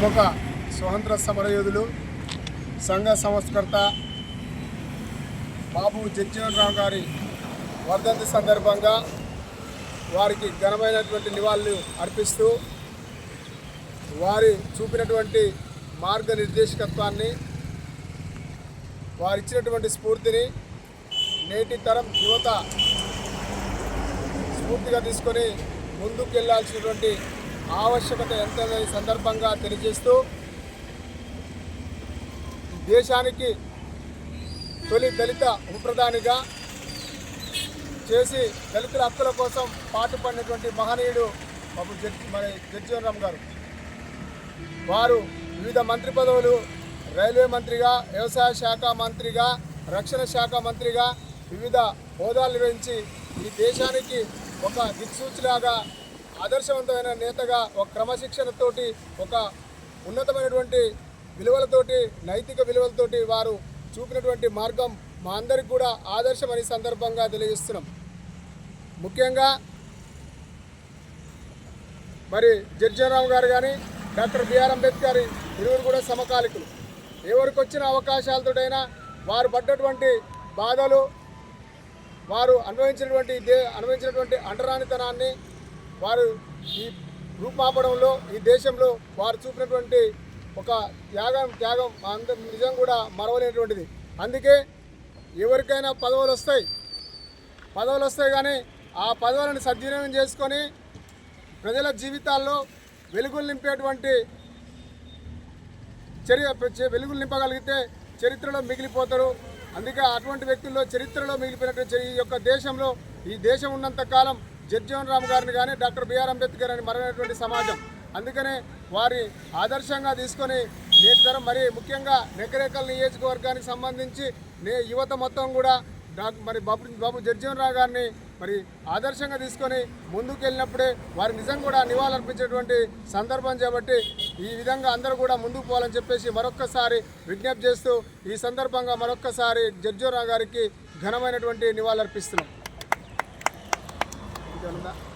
ప్రముఖ స్వతంత్ర సమరయోధులు సంఘ సంస్కర్త బాబు జగ్జీవన్ గారి వర్ధంతి సందర్భంగా వారికి ఘనమైనటువంటి నివాళులు అర్పిస్తూ వారి చూపినటువంటి మార్గనిర్దేశకత్వాన్ని వారు ఇచ్చినటువంటి స్ఫూర్తిని నేటి తరం యువత స్ఫూర్తిగా తీసుకొని ముందుకు వెళ్ళాల్సినటువంటి ఆవశ్యకత ఎంత సందర్భంగా తెలియజేస్తూ దేశానికి తొలి దళిత ఉపప్రధానిగా చేసి దళితుల హక్కుల కోసం పాటుపడినటువంటి మహనీయుడు బాబు జడ్జి మన రామ్ గారు. వారు వివిధ మంత్రి పదవులు రైల్వే మంత్రిగా వ్యవసాయ శాఖ మంత్రిగా రక్షణ శాఖ మంత్రిగా వివిధ హోదాలు నిర్వహించి ఈ దేశానికి ఒక దిక్సూచిలాగా ఆదర్శవంతమైన నేతగా ఒక క్రమశిక్షణతోటి ఒక ఉన్నతమైనటువంటి విలువలతోటి నైతిక విలువలతోటి వారు చూపినటువంటి మార్గం మా అందరికి కూడా ఆదర్శమని సందర్భంగా తెలియజేస్తున్నాం. ముఖ్యంగా మరి జడ్జీరావు గారు కానీ డాక్టర్ బిఆర్ అంబేద్కర్ ఇరువురు కూడా సమకాలికులు. ఎవరికి వచ్చిన అవకాశాలతోటైనా వారు పడ్డటువంటి బాధలు వారు అనుభవించినటువంటి దే అనుభవించినటువంటి అంటరానితనాన్ని వారు ఈ రూపుమాపడంలో ఈ దేశంలో వారు చూపినటువంటి ఒక త్యాగం త్యాగం అంత నిజం కూడా మరవలేనటువంటిది. అందుకే ఎవరికైనా పదవులు వస్తాయి. పదవులు వస్తాయి కానీ ఆ పదవులను సద్వినియోగం చేసుకొని ప్రజల జీవితాల్లో వెలుగులు నింపేటువంటి చర్య వెలుగులు నింపగలిగితే చరిత్రలో మిగిలిపోతారు. అందుకే అటువంటి వ్యక్తుల్లో చరిత్రలో మిగిలిపోయినటువంటి ఈ యొక్క దేశంలో ఈ దేశం ఉన్నంత కాలం జగ్జీవన్ రామ్ గారిని కానీ డాక్టర్ బిఆర్ అంబేద్కర్ అని మరైనటువంటి సమాజం. అందుకనే వారి ఆదర్శంగా తీసుకొని నేటి తరం మరి ముఖ్యంగా నెకరేకల్ నియోజకవర్గానికి సంబంధించి నే యువత మొత్తం కూడా మరి బాబు బాబు జగ్జీవన్ రావు గారిని మరి ఆదర్శంగా తీసుకొని ముందుకు వెళ్ళినప్పుడే వారి నిజం కూడా నివాళులర్పించేటువంటి సందర్భం చేపట్టి ఈ విధంగా అందరూ కూడా ముందుకు పోవాలని చెప్పేసి మరొక్కసారి విజ్ఞప్తి చేస్తూ ఈ సందర్భంగా మరొక్కసారి జడ్జోరావు గారికి ఘనమైనటువంటి నివాళులర్పిస్తున్నాం. Dando uma...